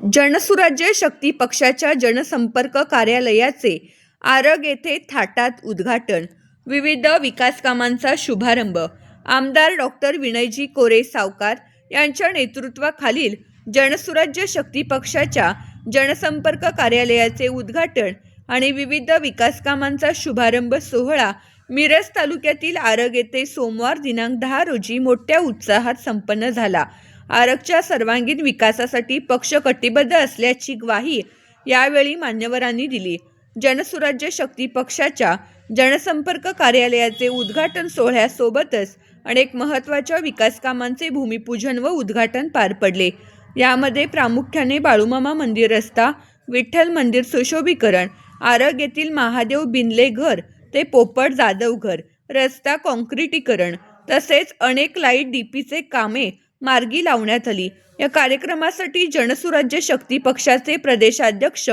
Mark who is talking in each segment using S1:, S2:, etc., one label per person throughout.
S1: जनसुराज्य शक्ती पक्षाच्या जनसंपर्क कार्यालयाचे आरग येथे थाटात उद्घाटन. विविध विकास कामांचा शुभारंभ. आमदार डॉक्टर विनयजी कोरे सावकार यांच्या नेतृत्वाखालील जनसुराज्य शक्ती पक्षाच्या जनसंपर्क कार्यालयाचे उद्घाटन आणि विविध विकास कामांचा शुभारंभ सोहळा मिरज तालुक्यातील आरग येथे सोमवार दिनांक दहा रोजी मोठ्या उत्साहात संपन्न झाला. आरगच्या सर्वांगीण विकासासाठी पक्ष कटिबद्ध असल्याची ग्वाही यावेळी मान्यवरांनी दिली. जनसुराज्य शक्ती पक्षाच्या जनसंपर्क कार्यालयाचे उद्घाटन सोहळ्यासोबतच अनेक महत्त्वाच्या विकास कामांचे भूमिपूजन व उद्घाटन पार पडले. यामध्ये प्रामुख्याने बाळूमामा मंदिर रस्ता विठ्ठल मंदिर सुशोभीकरण आरग येथील महादेव बिनले घर ते पोपट जाधव घर रस्ता काँक्रीटीकरण तसेच अनेक लाइट डीपीचे कामे मार्गी लावण्यात आली. या कार्यक्रमासाठी जनसुराज्य शक्ती पक्षाचे प्रदेशाध्यक्ष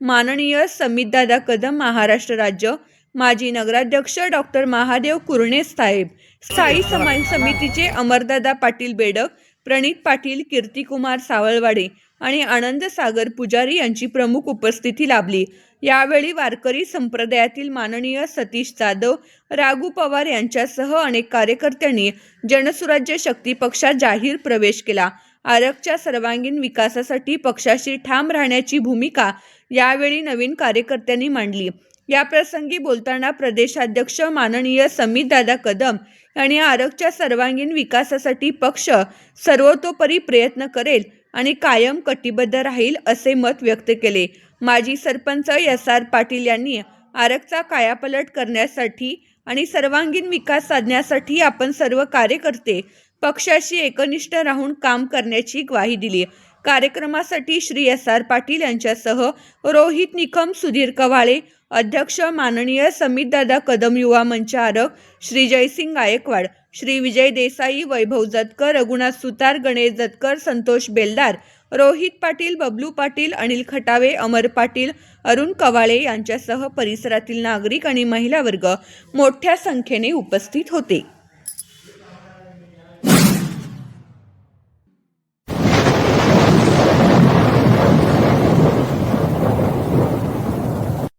S1: माननीय समितदादा कदम महाराष्ट्र राज्य माजी नगराध्यक्ष डॉक्टर महादेव कुरणे साहेब स्थायी समाज समितीचे अमरदादा पाटील बेडक प्रणित पाटील कीर्तिकुमार सावळवाडे आणि आनंद सागर पुजारी यांची प्रमुख उपस्थिती लाभली. यावेळी वारकरी संप्रदायातील माननीय सतीश जाधव राघू पवार यांच्यासह अनेक कार्यकर्त्यांनी जनसुराज्य शक्ती पक्षात जाहीर प्रवेश केला. आरगच्या सर्वांगीण विकासासाठी पक्षाशी ठाम राहण्याची भूमिका यावेळी नवीन कार्यकर्त्यांनी मांडली. या प्रसंगी बोलताना प्रदेशाध्यक्ष माननीय समितदादा कदम यांनी आरगच्या सर्वांगीण विकासासाठी पक्ष सर्वतोपरी प्रयत्न करेल आणि कायम कटिबद्ध राहील असे मत व्यक्त केले. माजी सरपंच एस आर पाटील यांनी आरगचा कायापलट करण्यासाठी आणि सर्वांगीण विकास साधण्यासाठी आपण सर्व कार्यकर्ते पक्षाशी एकनिष्ठ राहून काम करण्याची ग्वाही दिली. कार्यक्रमासाठी श्री एस आर पाटील यांच्यासह रोहित निकम सुधीर कवाळे अध्यक्ष माननीय समितदादा कदम युवा मंच श्री जयसिंग गायकवाड श्री विजय देसाई वैभव जतकर रघुनाथ सुतार गणेश जतकर संतोष बेलदार रोहित पाटील बबलू पाटील अनिल खटावे अमर पाटील अरुण कवाळे यांच्यासह परिसरातील नागरिक आणि महिला वर्ग मोठ्या संख्येने उपस्थित होते.